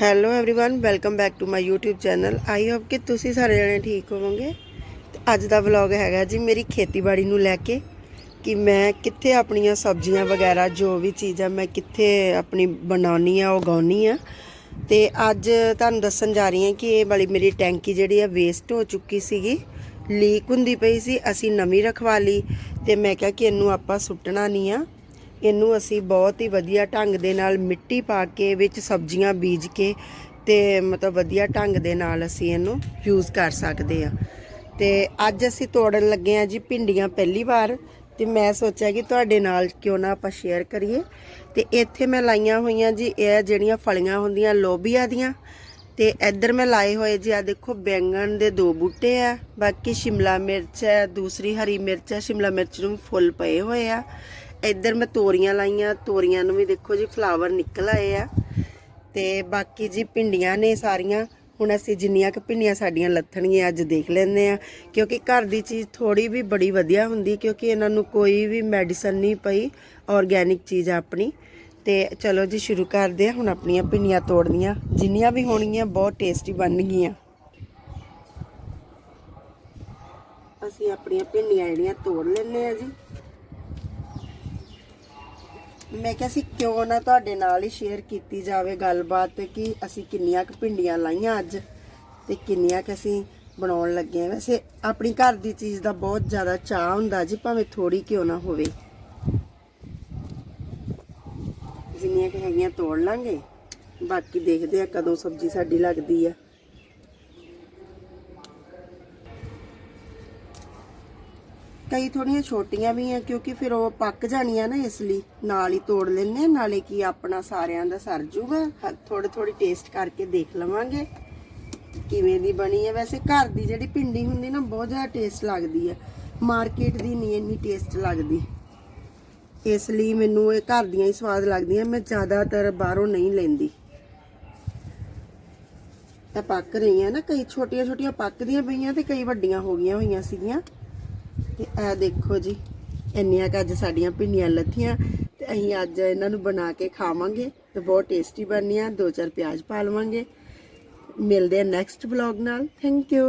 hello everyone welcome back to my YouTube channel I hope ਕਿ ਤੁਸੀਂ ਸਾਰੇ ਜਣੇ ਠੀਕ ਹੋਵੋਗੇ ਤੇ ਅੱਜ ਦਾ ਵਲੌਗ ਹੈਗਾ ਜੀ ਮੇਰੀ ਖੇਤੀਬਾੜੀ ਨੂੰ ਲੈ ਕੇ ਕਿ ਮੈਂ ਕਿੱਥੇ ਆਪਣੀਆਂ ਸਬਜ਼ੀਆਂ ਵਗੈਰਾ ਜੋ ਵੀ ਚੀਜ਼ਾਂ ਮੈਂ ਕਿੱਥੇ ਆਪਣੀ ਬਣਾਉਣੀ ਆ ਉਗਾਉਣੀ ਆ ਤੇ ਅੱਜ ਤੁਹਾਨੂੰ ਦੱਸਣ ਜਾ ਰਹੀ ਹਾਂ ਕਿ ਇਹ ਵਾਲੀ ਮੇਰੀ ਟੈਂਕੀ ਜਿਹੜੀ ਆ ਵੇਸਟ ਹੋ ਚੁੱਕੀ ਸੀਗੀ ਲੀਕ ਹੁੰਦੀ ਪਈ ਸੀ ਅਸੀਂ ਨਵੀਂ ਰਖਵਾ ਲਈ ਤੇ ਮੈਂ ਕਿਹਾ ਕਿ ਇਹਨੂੰ ਆਪਾਂ ਸੁੱਟਣਾ ਨਹੀਂ ਆ ਇਹਨੂੰ ਅਸੀਂ ਬਹੁਤ ਹੀ ਵਧੀਆ ਢੰਗ ਦੇ ਨਾਲ ਮਿੱਟੀ ਪਾ ਕੇ ਵਿੱਚ ਸਬਜ਼ੀਆਂ ਬੀਜ ਕੇ ਤੇ ਮਤਲਬ ਵਧੀਆ ਢੰਗ ਦੇ ਨਾਲ ਅਸੀਂ ਇਹਨੂੰ ਯੂਜ਼ ਕਰ ਸਕਦੇ ਆ ਤੇ ਅੱਜ ਅਸੀਂ ਤੋੜਨ ਲੱਗੇ ਆ ਜੀ ਭਿੰਡੀਆਂ ਪਹਿਲੀ ਵਾਰ ਤੇ ਮੈਂ ਸੋਚਿਆ ਕਿ ਤੁਹਾਡੇ ਨਾਲ ਕਿਉਂ ਨਾ ਆਪਾਂ ਸ਼ੇਅਰ ਕਰੀਏ। ਤੇ ਇੱਥੇ ਮੈਂ ਲਾਈਆਂ ਹੋਈਆਂ ਜੀ, ਇਹ ਜਿਹੜੀਆਂ ਫਲੀਆਂ ਹੁੰਦੀਆਂ ਲੋਬੀਆ ਦੀਆਂ, ਤੇ ਇੱਧਰ ਮੈਂ ਲਾਏ ਹੋਏ ਜੀ ਆ ਦੇਖੋ ਬੈਂਗਣ ਦੇ ਦੋ ਬੂਟੇ ਆ, ਬਾਕੀ ਸ਼ਿਮਲਾ ਮਿਰਚ ਹੈ, ਦੂਸਰੀ ਹਰੀ ਮਿਰਚ ਹੈ, ਸ਼ਿਮਲਾ ਮਿਰਚ ਨੂੰ ਫੁੱਲ ਪਏ ਹੋਏ ਆ। ਇੱਧਰ ਮੈਂ ਤੋਰੀਆਂ ਲਾਈਆਂ, ਤੋਰੀਆਂ ਨੂੰ ਵੀ ਦੇਖੋ ਜੀ ਫਲਾਵਰ ਨਿਕਲ ਆਏ ਆ। ਤੇ ਬਾਕੀ ਜੀ ਭਿੰਡੀਆਂ ਨੇ ਸਾਰੀਆਂ। ਹੁਣ ਅਸੀਂ ਜਿੰਨੀਆਂ ਕੁ ਭਿੰਡੀਆਂ ਸਾਡੀਆਂ ਲੱਥਣਗੀਆਂ ਅੱਜ ਦੇਖ ਲੈਂਦੇ ਆ। ਕਿਉਂਕਿ ਘਰ ਦੀ ਚੀਜ਼ ਥੋੜੀ ਵੀ ਬੜੀ ਵਧੀਆ ਹੁੰਦੀ, ਕਿਉਂਕਿ ਇਹਨਾਂ ਨੂੰ ਕੋਈ ਵੀ ਮੈਡੀਸਨ ਨਹੀਂ ਪਈ ਆਰਗੈਨਿਕ ਚੀਜ਼ ਆਪਣੀ। ਤੇ ਚਲੋ ਜੀ ਸ਼ੁਰੂ ਕਰਦੇ ਆ, ਹੁਣ ਆਪਣੀਆਂ ਭਿੰਡੀਆਂ ਤੋੜਨੀਆਂ। ਜਿੰਨੀਆਂ ਵੀ ਹੋਣਗੀਆਂ, ਬਹੁਤ ਟੇਸਟੀ ਬਣਨਗੀਆਂ। ਅਸੀਂ ਆਪਣੀਆਂ ਭਿੰਡੀਆਂ ਜਿਹੜੀਆਂ ਤੋੜ ਲੈਂਦੇ ਆ ਜੀ। ਮੈਂ ਕਿਹਾ ਸੀ, ਕਿਉਂ ਨਾ ਤੁਹਾਡੇ ਨਾਲ ਹੀ ਸ਼ੇਅਰ ਕੀਤੀ ਜਾਵੇ ਗੱਲਬਾਤ ਕਿ ਅਸੀਂ ਕਿੰਨੀਆਂ ਕੁ ਭਿੰਡੀਆਂ ਲਾਈਆਂ ਅੱਜ ਤੇ ਕਿੰਨੀਆਂ ਕੁ ਅਸੀਂ ਬਣਾਉਣ ਲੱਗੇ ਆ ਵੈਸੇ ਆਪਣੀ ਘਰ ਦੀ ਚੀਜ਼ ਦਾ ਬਹੁਤ ਜ਼ਿਆਦਾ ਚਾਹ ਹੁੰਦਾ ਜੀ, ਭਾਵੇਂ ਥੋੜੀ ਕਿਉਂ ਨਾ ਹੋਵੇ। ਜਿੰਨੀਆਂ ਕਿ ਹੈਗੀਆਂ ਤੋੜ ਲਾਂਗੇ। ਬਾਕੀ ਦੇਖਦੇ ਆ ਕਦੋਂ ਸਬਜ਼ੀ ਸਾਡੀ ਲੱਗਦੀ ਆ। ਕਈ ਥੋੜੀਆਂ ਛੋਟੀਆਂ ਵੀ ਆ, ਕਿਉਂਕਿ ਫਿਰ ਉਹ ਪੱਕ ਜਾਣੀਆਂ ਨਾ ਇਸ ਲਈ। ਨਾਲ ਹੀ ਤੋੜ ਲੈਣੇ ਆ, ਨਾਲੇ ਕੀ ਆਪਣਾ ਸਾਰਿਆਂ ਦਾ ਸਰ ਜੂਗਾ। ਥੋੜੀ ਥੋੜੀ ਟੇਸਟ ਕਰਕੇ ਦੇਖ ਲਵਾਂਗੇ ਕਿਵੇਂ ਦੀ ਬਣੀ ਹੈ ਵੈਸੇ ਘਰ ਦੀ ਜਿਹੜੀ ਭਿੰਡੀ ਹੁੰਦੀ ਨਾ, ਬਹੁਤ ਜ਼ਿਆਦਾ ਟੇਸਟ ਲੱਗਦੀ ਹੈ ਮਾਰਕੀਟ ਦੀ ਨਹੀਂ ਇੰਨੀ ਟੇਸਟ ਲੱਗਦੀ। ਇਸ ਲਈ ਮੈਨੂੰ ਇਹ ਘਰ ਦੀਆਂ ਹੀ ਸਵਾਦ ਲੱਗਦੀਆਂ, ਮੈਂ ਜ਼ਿਆਦਾਤਰ ਬਾਹਰੋਂ ਨਹੀਂ ਲੈਂਦੀ। ਤਾਂ ਪੱਕ ਰਹੀਆਂ ਨਾ, ਕਈ ਛੋਟੀਆਂ ਛੋਟੀਆਂ ਪੱਕਦੀਆਂ ਪਈਆਂ ਤੇ ਕਈ ਵੱਡੀਆਂ ਹੋ ਗਈਆਂ ਹੋਈਆਂ ਸੀਗੀਆਂ। ਤੇ ਇਹ ਦੇਖੋ ਜੀ, ਇੰਨੀਆਂ ਕੁ ਅੱਜ ਸਾਡੀਆਂ ਭਿੰਡੀਆਂ ਲੱਥੀਆਂ ਤੇ ਅਸੀਂ ਅੱਜ ਇਹਨਾਂ ਨੂੰ ਬਣਾ ਕੇ ਖਾਵਾਂਗੇ ਤੇ ਬਹੁਤ ਟੇਸਟੀ ਬਣਨੀਆਂ, ਦੋ ਚਾਰ ਪਿਆਜ਼ ਪਾ ਲਵਾਂਗੇ। ਮਿਲਦੇ ਆ ਨੈਕਸਟ ਵਲੌਗ ਨਾਲ। Thank you